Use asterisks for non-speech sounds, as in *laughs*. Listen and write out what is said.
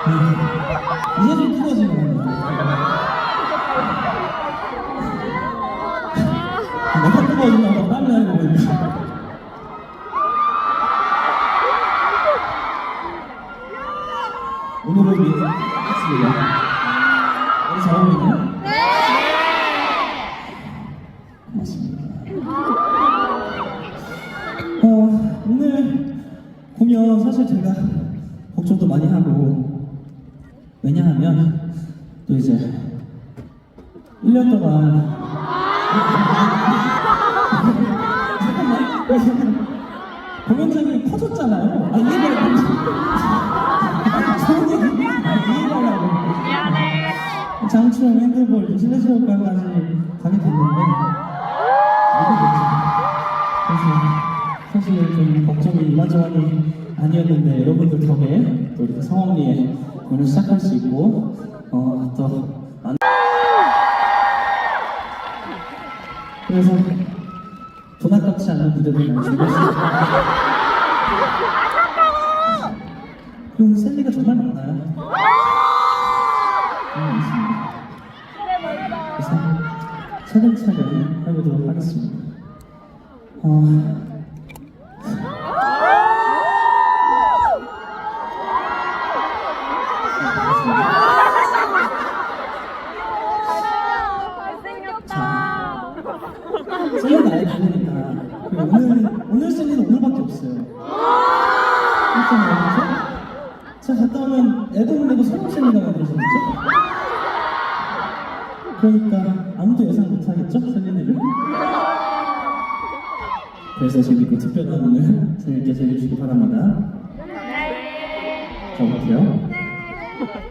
이제 좀 같아요. 내가 뜨거워지면 땀이 나는 거 보니까. 오늘은 미팅 했습니다. 오늘 잘 어울리나요? 네! 고맙습니다. 어, 오늘 공연 사실 제가 걱정도 많이 하고 왜냐하면 또 이제 1년 동안 *laughs* 공연장이 커졌잖아요. 아 좋은 얘기 아 이해가려고 미안해. 장충 핸드볼 실내체육관까지 가게 됐는데? 그래서 사실 좀 걱정이 이만저만이 아니었는데 여러분들 덕에 또 이렇게 성황 공연을 시작할 수 있고 어또 그래서 돈 아깝지 않은 무대들 많이 준비했습니다. 그리고 셀리가 정말 많아요. 네, 있습니다. 그래서 차근차근 해보도록 하겠습니다. 어, 잘생겼다. 셀리는 아예 다르니까 오늘 오늘 셀리는 오늘밖에 없어요. 일단 뭐죠? 제가 갔다 오면 앨범 내고 새로운 셀리가 만들어졌죠? 그러니까 아무도 예상 못하겠죠? 셀리를? 그래서 재밌고 특별한 오늘 재밌게 즐겨주시기 바랍니다. 네. 가볼게요. 네.